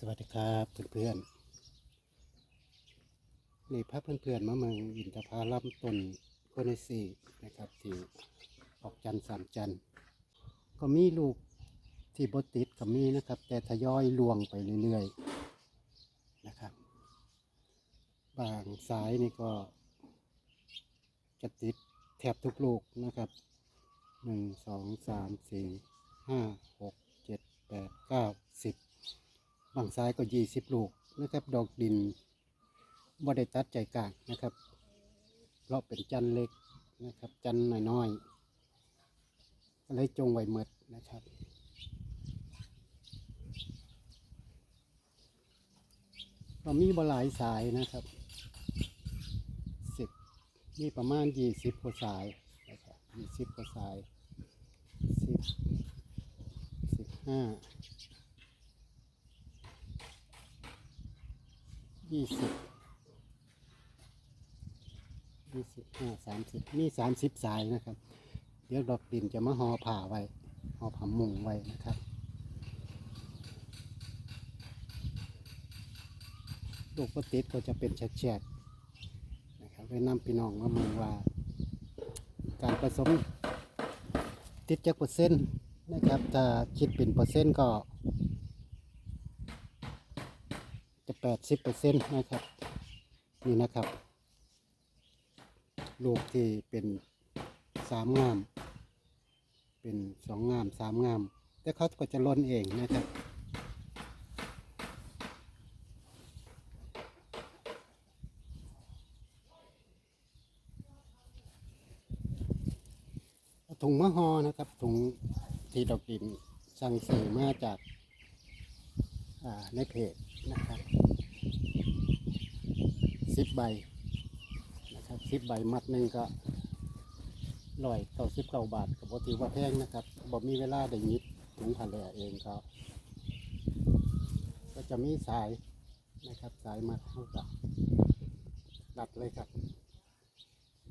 สวัสดีครับเพื่อนๆนี่พาเพื่อนๆมาเมืองอินทผลัมต้นโคเนซีนะครับที่ออกจันทร์สามจันทร์ก็มีลูกที่บดติดก็มีนะครับ แต่ทยอยลวงไปเรื่อยๆนะครับ บางสายนี่ก็จะติดแทบทุกลูกนะครับหนึ่งสองสามสี่ห้าหกเจ็ดแปดเก้าสิบ บางสายก็ยี่สิบลูกนะครับ ดอกดินบ่ได้ตัดใจกลางนะครับ เพราะเป็นจันเล็กนะครับ จันน้อยๆเลยจงไว้หมดนะครับก็มีบหลายสายนะครับสิบมีประมาณยี่สิบกว่าสายนะครับยี่สิบกว่าสายสิบสิบห้า ยี่สิบยี่สิบห้าสามสิบมีสามสิบสายนะครับ เดี๋ยวดอกดินจะมาห่อผ่าไว้ห่อผ้ามุงไว้นะครับลูกปติดก็จะเป็นแฉกๆนะครับไปนำพี่น้องมาเมืองว่า การผสมติดจักเปอร์เซ็นต์นะครับ ถ้าคิดเป็นเปอร์เซ็นต์ก็ จะแปดสิบเปอร์เซ็นต์นะครับ นี่นะครับ ลูกที่เป็นสามงาม เป็นสองงามสามงาม แต่เขาก็จะล้นเองนะครับถุงมะฮอนะครับถุงที่ดอกดินสั่งซื้อมาจากในเพจนะครับ สิบใบนะครับสิบใบมัดหนึ่งก็ร้อยเก้าสิบเก้าบาทกับถือว่าแพงนะครับบ่มีเวลาได้ยิบถุงผ่าแหล่เองก็ก็จะมีสายนะครับสายมัดเท่ากับรัดเลยครับ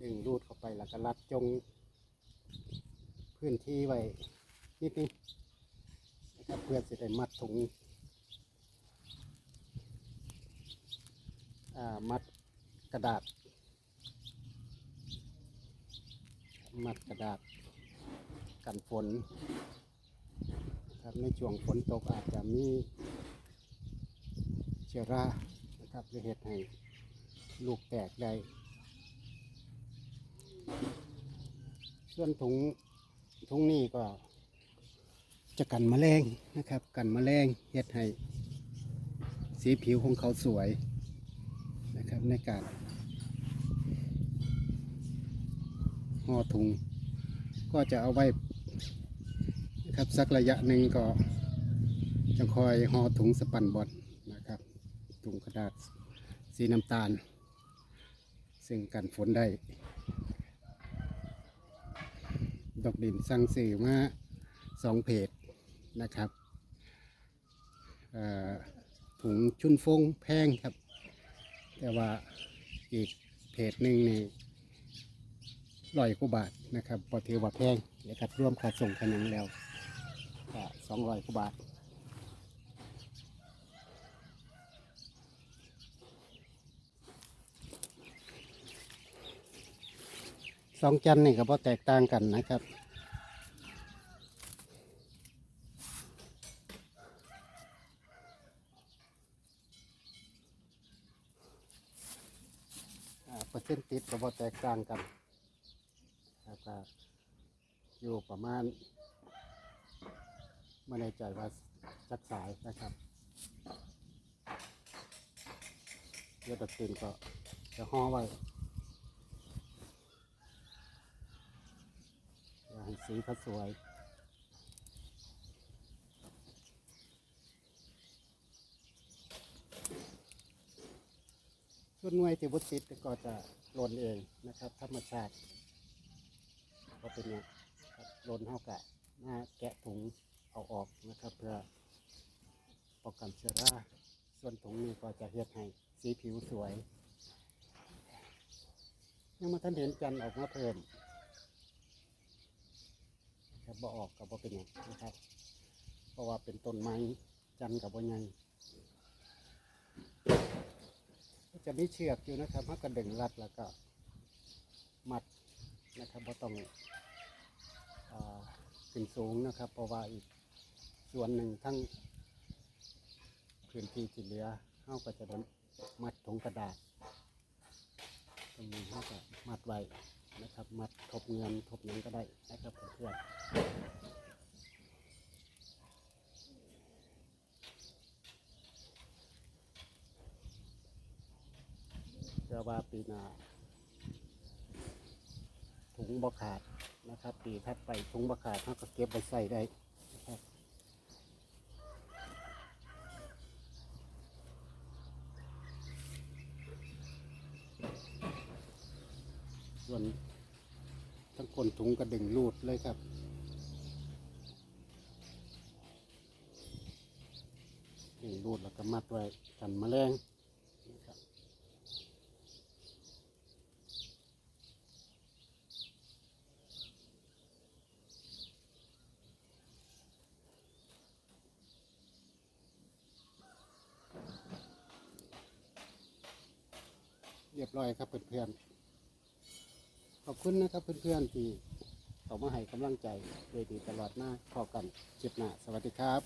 ดึงรูดเข้าไปแล้วก็รัดจง พื้นที่ไว้นิดนึงนะครับเพื่อจะได้มัดถุงมัด ระดาษ มัดกระดาษ กันฝนนะครับในช่วงฝนตกอาจจะมีเชื้อรานะครับหรือเหตุให้ลูกแตกได้ ส่วนถุงถุงนี้ก็จะกันแมลงนะครับ กันแมลงเฮ็ดให้สีผิวของเขาสวยนะครับในการ ห่อถุง ก็จะเอาไว้ครับสักระยะหนึ่งก็จะคอยห่อถุงสปันบอลนะครับถุงกระดาษสีน้ำตาล ซึ่งกันฝนได้ ดอกดินสั่งสื่อมาสองเพจนะครับถุงชุนฟงแพงครับ แต่ว่าอีกเพจหนึ่งนี่ ร้อยกว่าบาทนะครับพอถือว่าแพงนะครับร่วมค่าส่งกันยังแล้วก็สองร้อยกว่าบาทสองจันนี่ก็พอแตกต่างกันนะครับอ่าเปอร์เซ็นต์ติดก็พอแตกต่างกัน ก็อยู่ประมาณไม่แน่ใจว่าจักสายนะครับเดี๋ยวตัดสินก็จะห่อไว้อย่าให้สีเขาสวยส่วนหน่วยที่บุติดก็จะหล่นเองนะครับ ธรรมชาติ ก็เป็นอย่างครับหล่นเท่ากับหน้าแกะถุงเอาออกนะครับ เพื่อป้องกันเชื้อราส่วนถุงนี้ก็จะเฮ็ดให้สีผิวสวย ยังมาท่านเห็นจันทร์ออกมาเพิ่มครับบ่ออกกับบ่เป็นหยังนะครับ เพราะว่าเป็นต้นไม้จันทร์กับบ่ใหญ่จะมีเชือกอยู่นะครับเขาก็ดึงรัดแล้วก็มัด นะครับเพราต้องอ่าขึ้นสูงนะครับ เพราะว่าอีกส่วนหนึ่งทั้งพื้นที่ที่เหลือเข้าก็จะได้มัดถุงกระดาษ ตรงนี้เขาก็มัดไว้นะครับ มัดทบเงินทบหยังก็ได้นะครับเพื่อนเชื่อว่าปีหน้า ถุงบขาดนะครับ ปีถัดไปถุงบขาดเขาก็เก็บไว้ใส่ได้นะครับส่วนทั้งคนถุงกระดึงรูดเลยครับดึงรูดแล้วก็มัดไว้กันแมลงนะครับ เรียบร้อยครับเพื่อนๆขอบคุณนะครับเพื่อนๆที่เขามาให้กำลังใจโดยดีตลอดหน้าพอกันจิบหน้าสวัสดีครับ